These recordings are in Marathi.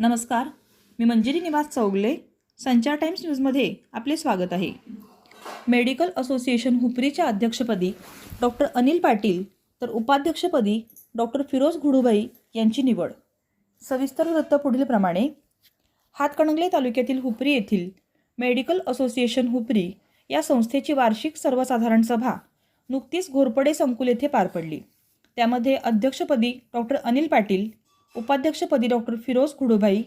नमस्कार मी मंजिरी निवास चौगले संचार टाइम्स न्यूजमध्ये आपले स्वागत आहे. मेडिकल असोसिएशन हुपरीच्या अध्यक्षपदी डॉक्टर अनिल पाटील तर उपाध्यक्षपदी डॉक्टर फिरोज घुडूबाई यांची निवड. सविस्तर वृत्त पुढीलप्रमाणे हातकणंगले तालुक्यातील हुपरी येथील मेडिकल असोसिएशन हुपरी या संस्थेची वार्षिक सर्वसाधारण सभा नुकतीच घोरपडे संकुल येथे पार पडली. त्यामध्ये अध्यक्षपदी डॉक्टर अनिल पाटील उपाध्यक्षपदी डॉक्टर फिरोज खुडूभाई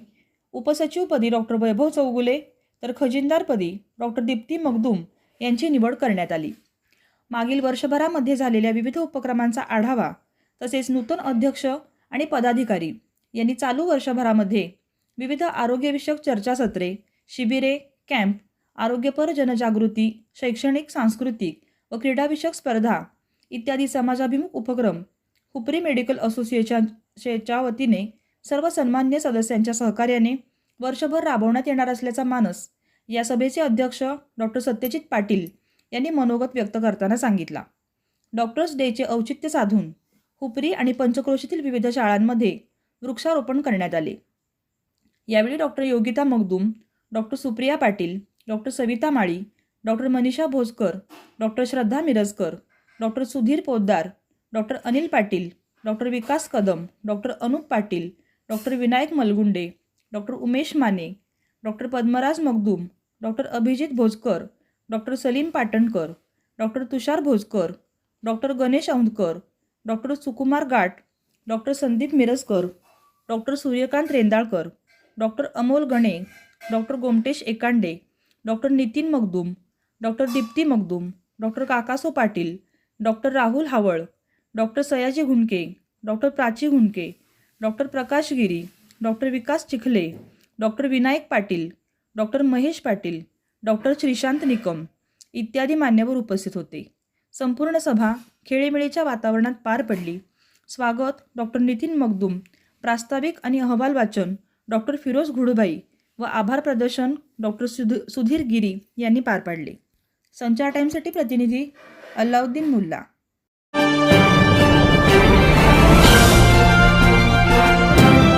उपसचिवपदी डॉक्टर वैभव चौगुले तर खजिनदारपदी डॉक्टर दीप्ती मगदूम यांची निवड करण्यात आली. मागील वर्षभरामध्ये झालेल्या विविध उपक्रमांचा आढावा तसेच नूतन अध्यक्ष आणि पदाधिकारी यांनी चालू वर्षभरामध्ये विविध आरोग्यविषयक चर्चासत्रे शिबिरे कॅम्प आरोग्यपर जनजागृती शैक्षणिक सांस्कृतिक व क्रीडाविषयक स्पर्धा इत्यादी समाजाभिमुख उपक्रम हुपरी मेडिकल असोसिएशन असोसिएशनच्या वतीने सर्व सन्मान्य सदस्यांच्या सहकार्याने वर्षभर राबवण्यात येणार असल्याचा मानस या सभेचे अध्यक्ष डॉक्टर सत्यजित पाटील यांनी मनोगत व्यक्त करताना सांगितला. डॉक्टर्स डेचे औचित्य साधून हुपरी आणि पंचक्रोशीतील विविध शाळांमध्ये वृक्षारोपण करण्यात आले. यावेळी doctor Yogita Magdum doctor Supriya Patil doctor Savita Mali doctor Manisha Bhojkar doctor Shraddha Mirajkar doctor Sudhir Poddar doctor Anil Patil doctor Vikas Kadam doctor Anup Patil doctor Vinayak Malgunde doctor Umesh Mane doctor Padmaraj Magdum doctor Abhijit Bhojkar doctor Salim Patankar doctor Tushar Bhojkar doctor Ganesh Aundhkar doctor Sukumar Gat doctor Sandeep Mirajkar doctor Suryakant Rendalkar doctor Amol Gane doctor Gomtesh Ekande doctor Nitin Magdum doctor Deepti Magdum doctor Kakaso Patil doctor Rahul Haval doctor Sayaji Hundke doctor Prachi Hundke doctor Prakash Giri doctor Vikas Chikhale doctor Vinayak Patil doctor Mahesh Patil doctor Shrishant Nikam इत्यादी मान्यवर उपस्थित होते. संपूर्ण सभा खेळीमेळीच्या वातावरणात पार पडली. स्वागत डॉक्टर नितीन मगदूम प्रास्ताविक आणि अहवाल वाचन डॉक्टर फिरोज घुडबाई व आभार प्रदर्शन डॉक्टर सुध सुधीर गिरी यांनी पार पाडले. संचार टाईमसाठी प्रतिनिधी अल्लाउद्दीन मुल्ला.